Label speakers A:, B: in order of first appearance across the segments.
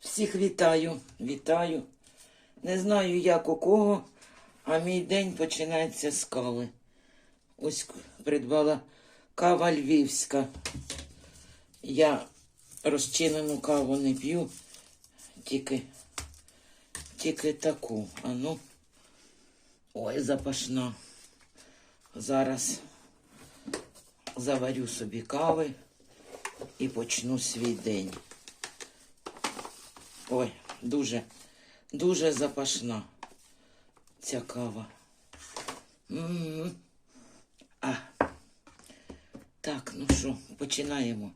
A: Всіх вітаю, вітаю. Не знаю, як у кого, а мій день починається з кави. Ось придбала кава львівська. Я розчинену каву не п'ю, тільки, тільки таку. А ну, ой, запашна. Зараз заварю собі кави і почну свій день. Ой, дуже, дуже запашна ця кава. М. А. Так, ну що, починаємо.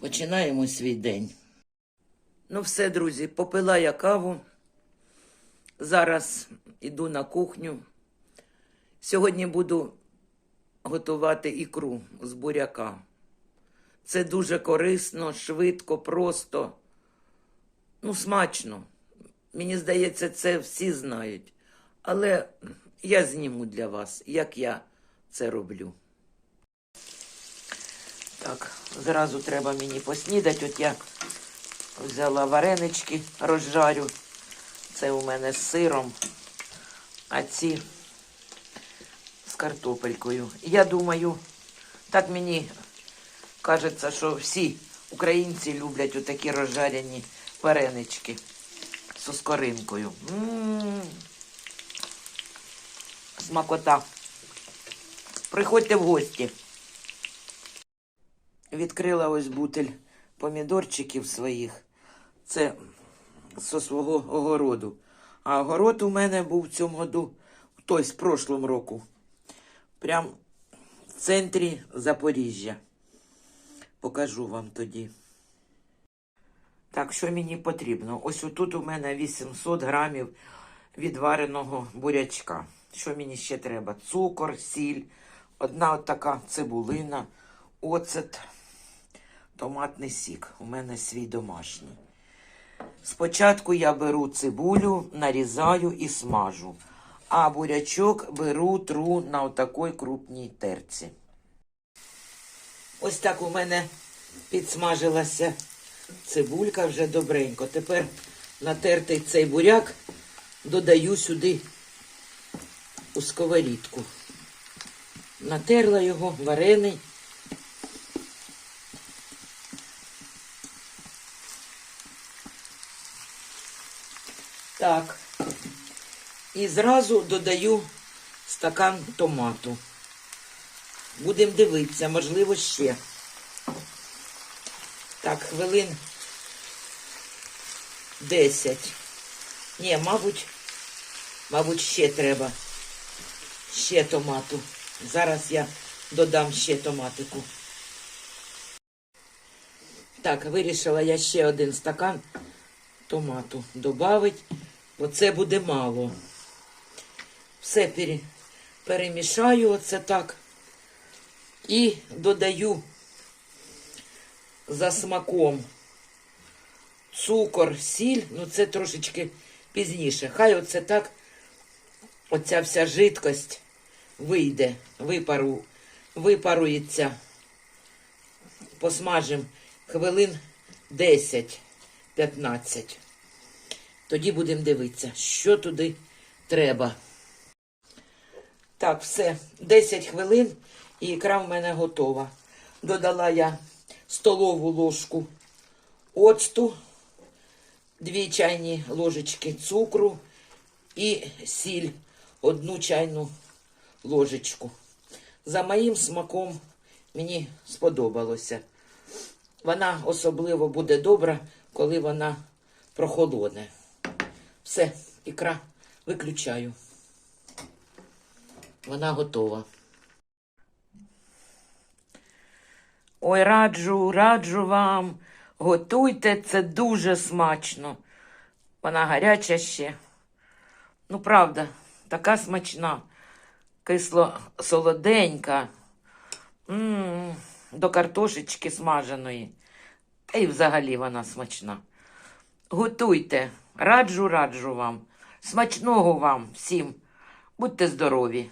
A: Починаємо свій день. Ну, все, друзі, попила я каву. Зараз іду на кухню. Сьогодні буду готувати ікру з буряка. Це дуже корисно, швидко, просто. Ну, смачно. Мені здається, це всі знають. Але я зніму для вас, як я це роблю. Так, зразу треба мені поснідати. От я взяла варенички, розжарю. Це у мене з сиром, а ці з картопелькою. Я думаю, так мені кажеться, що всі українці люблять отакі розжарені варенички з скоринкою. Смакота. Приходьте в гості. Відкрила ось бутель помідорчиків своїх. Це зі свого огороду. А огород у мене був в цьому году, той з прошлом року. Прям в центрі Запоріжжя. Покажу вам тоді. Так, що мені потрібно? Ось отут у мене 800 грамів відвареного бурячка. Що мені ще треба? Цукор, сіль, одна от така цибулина, оцет, томатний сік. У мене свій домашній. Спочатку я беру цибулю, нарізаю і смажу, а бурячок беру тру на отакій крупній терці. Ось так у мене підсмажилася цибулька вже добренько. Тепер натертий цей буряк додаю сюди у сковорідку. Натерла його, варений. Так. І зразу додаю стакан томату. Будемо дивитися, можливо, ще. Так, хвилин 10. Ні, мабуть, мабуть, ще треба. Ще томату. Зараз я додам ще томатику. Так, вирішила я ще один стакан томату додати, бо це буде мало. Все перемішаю оце так. І додаю за смаком цукор, сіль, ну це трошечки пізніше. Хай оце так, оця вся жидкость вийде, випару, випарується. Посмажимо хвилин 10-15. Тоді будемо дивитися, що туди треба. Так, все, 10 хвилин і ікра в мене готова. Додала я столову ложку оцту, 2 чайні ложечки цукру і сіль, одну чайну ложечку. За моїм смаком мені сподобалося. Вона особливо буде добра, коли вона прохолоне. Все, ікра виключаю. Вона готова. Ой, раджу, раджу вам. Готуйте, це дуже смачно. Вона гаряча ще. Ну, правда, така смачна, кисло солоденька. м до картошечки смаженої. Та й взагалі вона смачна. Готуйте, раджу, раджу вам. Смачного вам всім. Будьте здорові!